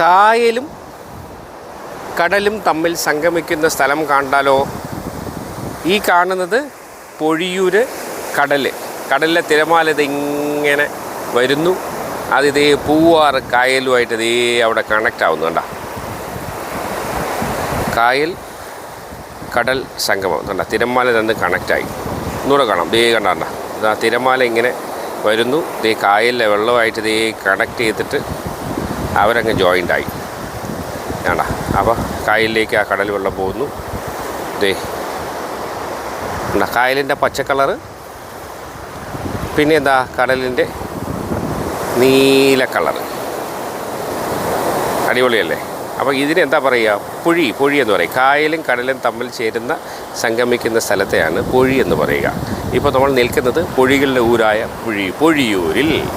കായലും കടലും തമ്മിൽ സംഗമിക്കുന്ന സ്ഥലം കണ്ടാലോ? ഈ കാണുന്നത് പൊഴിയൂര് കടൽ കടലിലെ തിരമാല ഇതിങ്ങനെ വരുന്നു. അതിതേ പൂവാറ് കായലുമായിട്ട് ഇതേ അവിടെ കണക്റ്റ് ആവുന്നു കണ്ട. കായൽ കടൽ സംഗമം കണ്ട. തിരമാല രണ്ട് കണക്റ്റായി ഒന്നുകൂടെ കാണാം. ദേ കണ്ട കണ്ട. തിരമാല ഇങ്ങനെ വരുന്നു. ദേ കായലിലെ വെള്ളമായിട്ട് ദേ കണക്ട് ചെയ്തിട്ട് അവരങ്ങ് ജോയിന്റ് ആയി വേണ്ട അപ്പോൾ കായലിലേക്ക് ആ കടൽ വെള്ളം പോകുന്നു. ദേ. കായലിന്റെ പച്ച കളറ്. പിന്നെ എന്താ കടലിന്റെ നീല കളറ്. അടിപൊളിയല്ലേ? അപ്പോൾ ഇതിനെന്താ പറയുക? പുഴി പുഴി എന്ന് പറയും. കായലും കടലും തമ്മിൽ ചേരുന്ന സംഗമിക്കുന്ന സ്ഥലത്തെയാണ് പുഴി എന്ന് പറയുക. ഇപ്പോൾ നമ്മൾ നിൽക്കുന്നത് പുഴികളുടെ ഊരായ പുഴി പൊഴിയൂരിൽ.